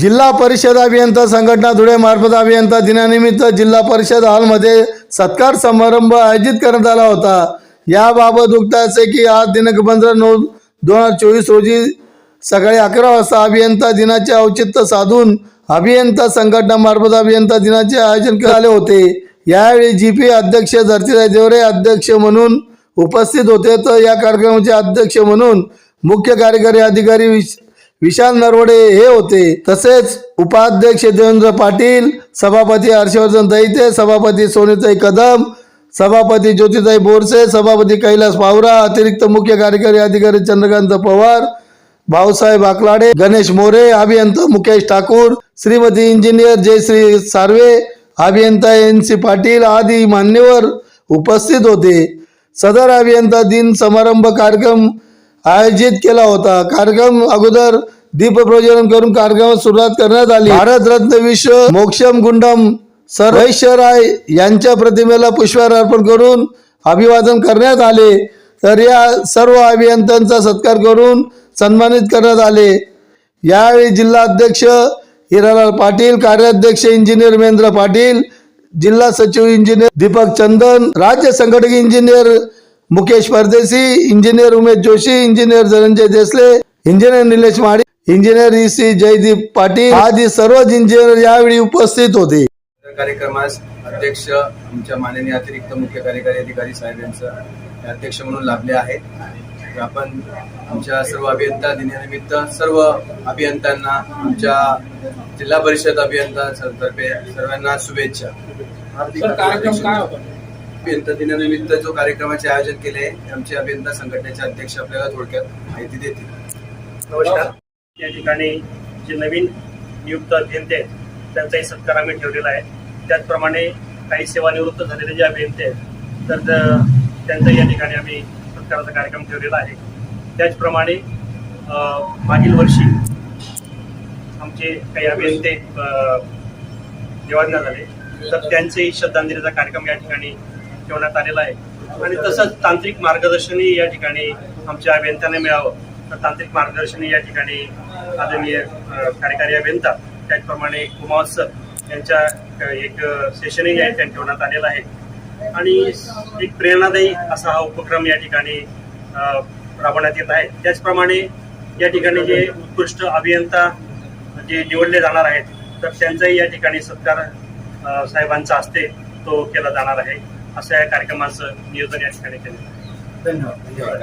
जिल्हा परिषद अभियंता संघटना धुळे मार्फत अभियंता दिनानिमित्त जिल्हा परिषद हॉलमध्ये सत्कार समारंभ आयोजित करण्यात आला होता. याबाबत उक्ताचे की आज दिनांक पंधरा नऊ दोन हजार चोवीस रोजी सकाळी अकरा वाजता अभियंता दिनाचे औचित्य साधून अभियंता संघटना मार्फत अभियंता दिनाचे आयोजन झाले होते. यावेळी जी पी अध्यक्ष धरतीराज देवरे अध्यक्ष म्हणून उपस्थित होते. तर या कार्यक्रमाचे अध्यक्ष म्हणून मुख्य कार्यकारी अधिकारी विश- विशाल नरवडे हे होते. तसेच उपाध्यक्ष देवेंद्र पाटील सभापती हर्षवर्धन दैते सभापती सोनीताई कदम सभापती ज्योतिताई बोरसे सभापती कैलास पावरा अतिरिक्त मुख्य कार्यकारी अधिकारी चंद्रकांत पवार भाऊसाहेब आकलाडे गणेश मोरे अभियंता मुकेश ठाकूर श्रीमती इंजिनियर जयश्री सार्वे अभियंता एन सी पाटील आदी मान्यवर उपस्थित होते. सदर अभियंता दिन समारंभ कार्यक्रम आयोजित केला होता. कार्यक्रम अगोदर दीप प्रज्वलन करून कार्यक्रमास सुरुवात करण्यात आली. भारत रत्न विश्व मोक्षम गुंडम सर राय यांच्या प्रतिमेला पुष्पहार अर्पण करून अभिवादन करण्यात आले. तर या सर्व अभियंत्यांचा सत्कार करून सन्मानित करण्यात आले. यावेळी जिल्हा अध्यक्ष हिरालाल पाटील कार्याध्यक्ष इंजिनियर महेंद्र पाटील जिल्हा सचिव इंजिनियर दीपक चंदन राज्य संघटक engineer Mukesh Pardeshi engineer Umesh Joshi engineer Dhananjay Desale engineer Nilesh Madi engineer E C Jaydeep Patil आदी सर्वच इंजिनियर यावेळी उपस्थित होते. कार्यक्रमास अध्यक्ष आमच्या माननीय अतिरिक्त मुख्य कार्यकारी अधिकारी साहेब यांचं हे अध्यक्ष म्हणून लाभले आहेत. आपण आमच्या सर्व अभियंता दिनानिमित्त सर्व अभियंत्यांना आमच्या जिल्हा परिषद अभियंता तर्फे सर्वांना शुभेच्छा. कार्यक्रम. काय होता? अभियंता दिनानिमित्त जो कार्यक्रमाचे आयोजन केले आहे आमचे अभियंता संघटनेचे अध्यक्ष आपल्याला थोडक्यात माहिती देतील. नमस्कार. या ठिकाणी जे नवीन नियुक्त अभियंते आहेत त्यांचाही सत्कार आम्ही ठेवलेला आहे. त्याचप्रमाणे काही सेवानिवृत्त झालेले जे अभियंते आहेत तर त्यांचा त्यांचाही या ठिकाणी आम्ही सत्काराचा कार्यक्रम ठेवलेला आहे. त्याचप्रमाणे अं, मागील वर्षी आमचे काही अभियंते अं, निवडण्यात झाले तर त्यांचेही श्रद्धांजलीचा कार्यक्रम या ठिकाणी ठेवण्यात आलेला आहे. आणि तसंच तांत्रिक मार्गदर्शनही या ठिकाणी आमच्या अभियंत्यांना मिळावं. तर तांत्रिक मार्गदर्शनही या ठिकाणी आदरणीय कार्यकारी अभियंता त्याचप्रमाणे कुमार सर यांच्या एक सेशनही या ठिकाणी ठेवण्यात आलेला आहे. आणि एक प्रेरणादायी असा हा उपक्रम या ठिकाणी राबवण्यात येत आहे. त्याचप्रमाणे या ठिकाणी जे उत्कृष्ट अभियंता जे निवडले जाणार आहेत तर त्यांचाही या ठिकाणी सत्कार साहेबांचा असते तो केला जाणार आहे. अशा या कार्यक्रमाचं नियोजन या ठिकाणी केलेलं धन्यवाद. धन्यवाद.